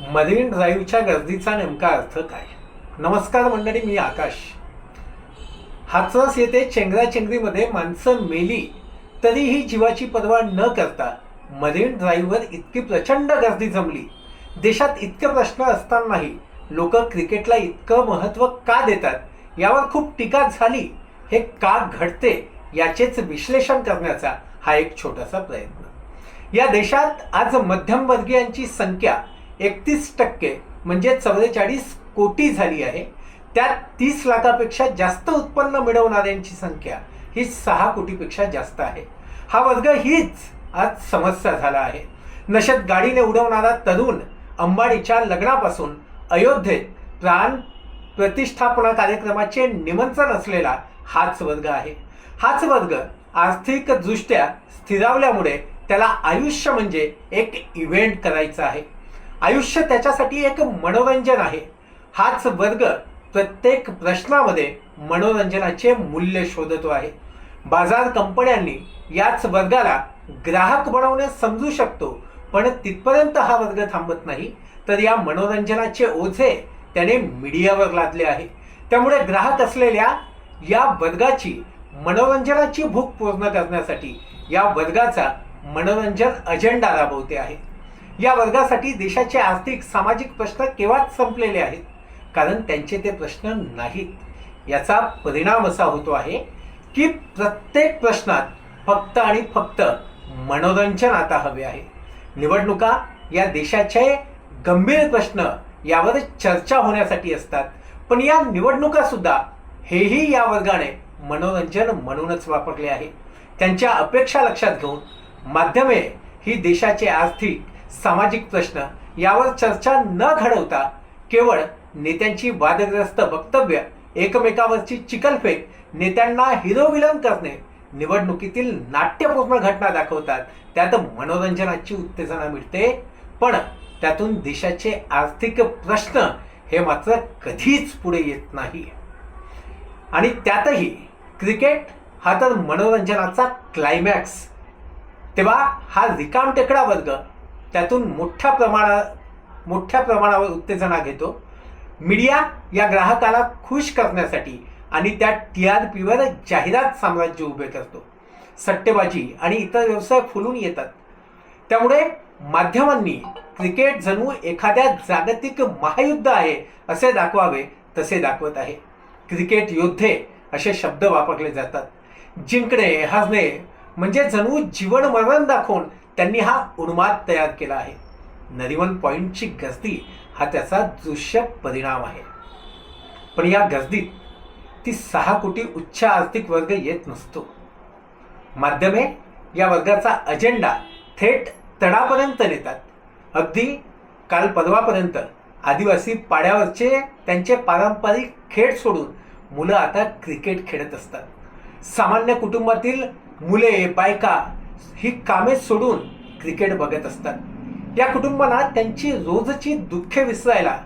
Marine ड्राईव्हच्या गर्दीचा नेमका अर्थ काय? नमस्कार मंडळी मी आकाश. हाथरस येथे चेंगराचेंगरीमध्ये माणसं मेली तरीही जीवाची पर्वा न करता मरीन ड्राईव्हवर इतकी प्रचंड गर्दी जमली. देशात इतके प्रश्न असतानाही लोक क्रिकेटला इतकं महत्त्व का देतात? यावर खूप टीका झाली. हे का घडते? याचेच विश्लेषण करण्याचा हा एक छोटासा प्रयत्न. या देशात आज मध्यमवर्गीयांची संख्या एकतीस टक्के म्हणजे चव्वेचाळीस कोटी झाली आहे. त्यात तीस लाखापेक्षा जास्त उत्पन्न मिळवणाऱ्यांची संख्या ही सहा कोटीपेक्षा जास्त आहे. हा वर्ग हीच आज समस्या झाला आहे. नशेत गाडीने उडवणारा तरुण अंबाडीच्या लग्नापासून अयोध्येत प्राण प्रतिष्ठापना कार्यक्रमाचे निमंत्रण असलेला हाच वर्ग आहे. हाच वर्ग आर्थिकदृष्ट्या स्थिरावल्यामुळे त्याला आयुष्य म्हणजे एक इव्हेंट करायचं आहे. आयुष्य त्याच्यासाठी एक मनोरंजन आहे. हाच वर्ग प्रत्येक प्रश्नामध्ये मनोरंजनाचे मूल्य शोधतो आहे. बाजार कंपन्यांनी याच वर्गाला ग्राहक बनवणे समजू शकतो पण तिथपर्यंत हा वर्ग थांबत नाही. तर या मनोरंजनाचे ओझे त्याने मीडियावर लादले आहे. त्यामुळे ग्राहक असलेल्या या वर्गाची मनोरंजनाची भूक पूर्ण करण्यासाठी या वर्गाचा मनोरंजन अजेंडा राबवते आहे. या वर्गासाठी देशाचे आर्थिक सामाजिक प्रश्न केव्हाच संपलेले आहेत? कारण त्यांचे ते प्रश्न नाहीत. याचा परिणाम असा होतो आहे की प्रत्येक प्रश्नात फक्त आणि फक्त मनोरंजन आता हवे आहे. निवडणुका या देशाचे गंभीर प्रश्न यावर चर्चा होण्यासाठी असतात. पण या निवडणुका सुद्धा हेही या वर्गाने मनोरंजन म्हणूनच वापरले आहे. त्यांच्या अपेक्षा लक्षात घेऊन माध्यमे ही देशाचे आर्थिक सामाजिक प्रश्न यावर चर्चा न घडवता केवळ नेत्यांची वादग्रस्त वक्तव्य एकमेकावरची चिकलफेक नेत्यांना हिरो विलन करणे निवडणुकीतील नाट्यपूर्ण घटना दाखवतात त्यात मनोरंजनाची उत्तेजना मिळते. पण त्यातून देशाचे आर्थिक प्रश्न हे मात्र कधीच पुढे येत नाही. आणि त्यातही क्रिकेट हा तर मनोरंजनाचा क्लायमॅक्स तेव्हा हा रिकाम टेकडा वर्ग त्यातून मोठ्या प्रमाणा मोठ्या प्रमाणावर उत्तेजना घेतो. मीडिया या ग्राहकाला खुश करण्यासाठी आणि त्या टी आर पीवर जाहिरात साम्राज्य उभे करतो. सट्टेबाजी आणि इतर व्यवसाय फुलून येतात. त्यामुळे माध्यमांनी क्रिकेट जणू एखाद्या जागतिक महायुद्ध आहे असे दाखवावे तसे दाखवत आहे. क्रिकेट योद्धे असे शब्द वापरले जातात. जिंकणे हसणे म्हणजे जणू जीवन मरण दाखवून त्यांनी हा उन्माद तयार केला आहे. नरिमन पॉईंटची गर्दी हा त्याचा दृश्य परिणाम आहे. पण या गर्दीत ती सहा कोटी उच्च आर्थिक वर्ग येत नसतो. माध्यमे या वर्गाचा अजेंडा थेट तडापर्यंत नेतात. अगदी काल परवापर्यंत आदिवासी पाड्यावरचे त्यांचे पारंपरिक खेळ सोडून मुलं आता क्रिकेट खेळत असतात. सामान्य कुटुंबातील मुले बायका ही कामे सोडून क्रिकेट बघत असतात. या कुटुंबाला त्यांची रोजची दुःखे विसरायला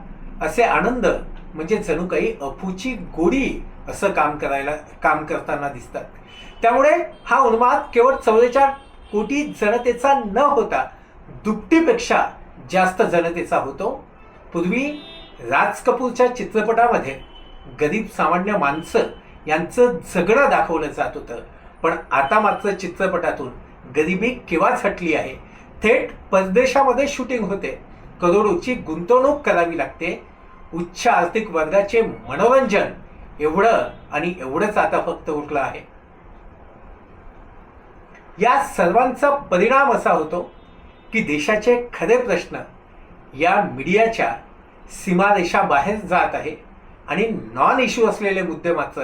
असे आनंद म्हणजे जणू काही अफूची गोडी असं काम करायला काम करताना दिसतात. त्यामुळे हा उन्माद केवळ चौवेचाळ कोटी जनतेचा न होता दुपटीपेक्षा जास्त जनतेचा होतो. पूर्वी राज कपूरच्या चित्रपटामध्ये गरीब सामान्य माणसं यांचं जगणं दाखवलं जात होतं. पण आता मात्र चित्रपटातून गरिबी केव्हाच हटली आहे? थेट परदेशामध्ये शूटिंग होते. करोडोची गुंतवणूक करावी लागते. उच्च आर्थिक वर्गाचे मनोरंजन. एवढं आणि एवढंच आता फक्त उरलं आहे. या सर्वांचा परिणाम असा होतो की देशाचे खरे प्रश्न या मीडियाच्या सीमारेषाबाहेर जात आहे आणि नॉन इश्यू असलेले मुद्दे मात्र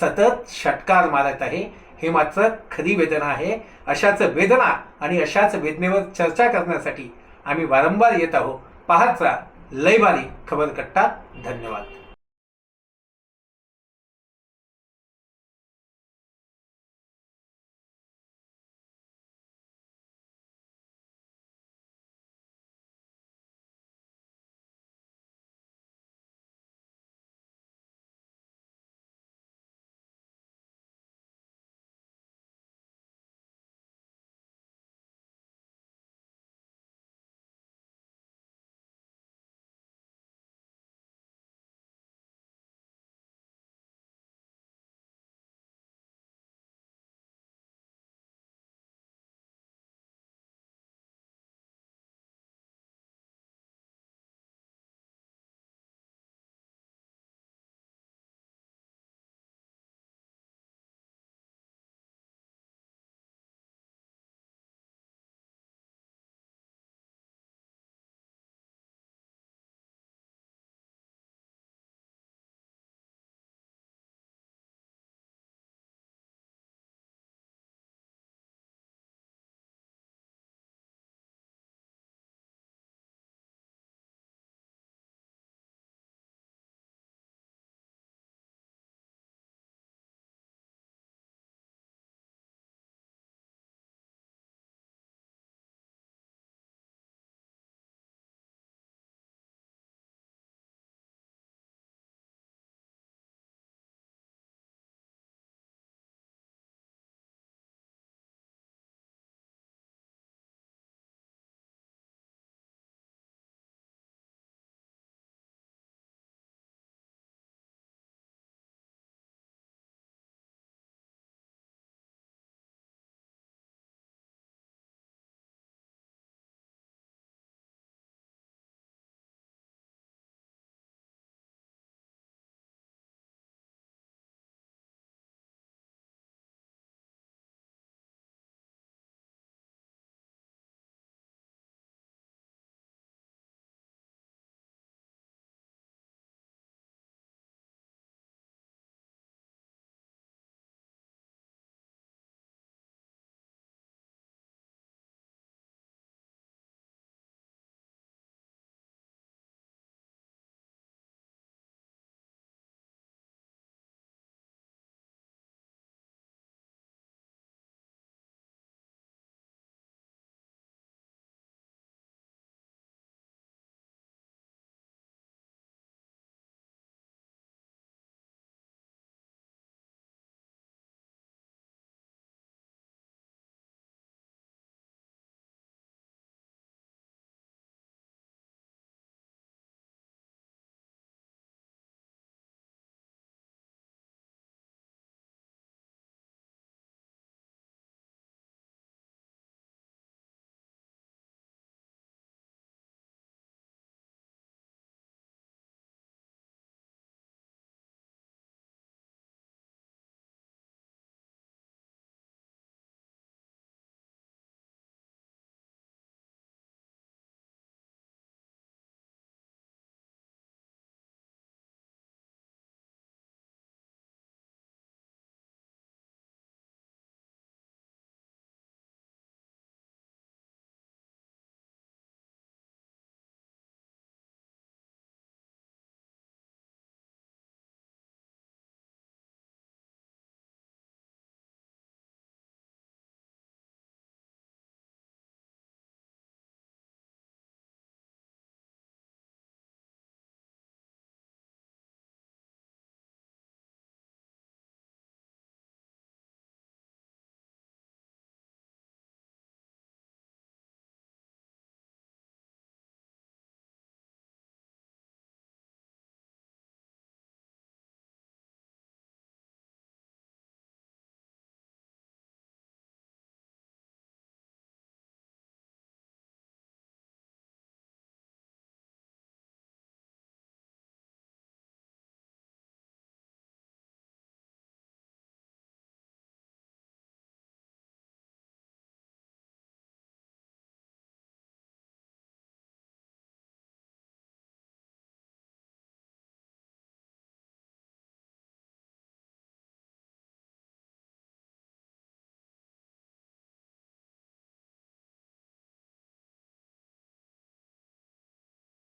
सतत षटकार मारत आहे. हे मात्र खरी वेदना आहे. अशाच वेदना आणि अशाच वेदनेवर चर्चा करण्यासाठी आम्ही वारंवार येत आहोत. पाहत राहा. लयबारी खबरकट्टा. धन्यवाद.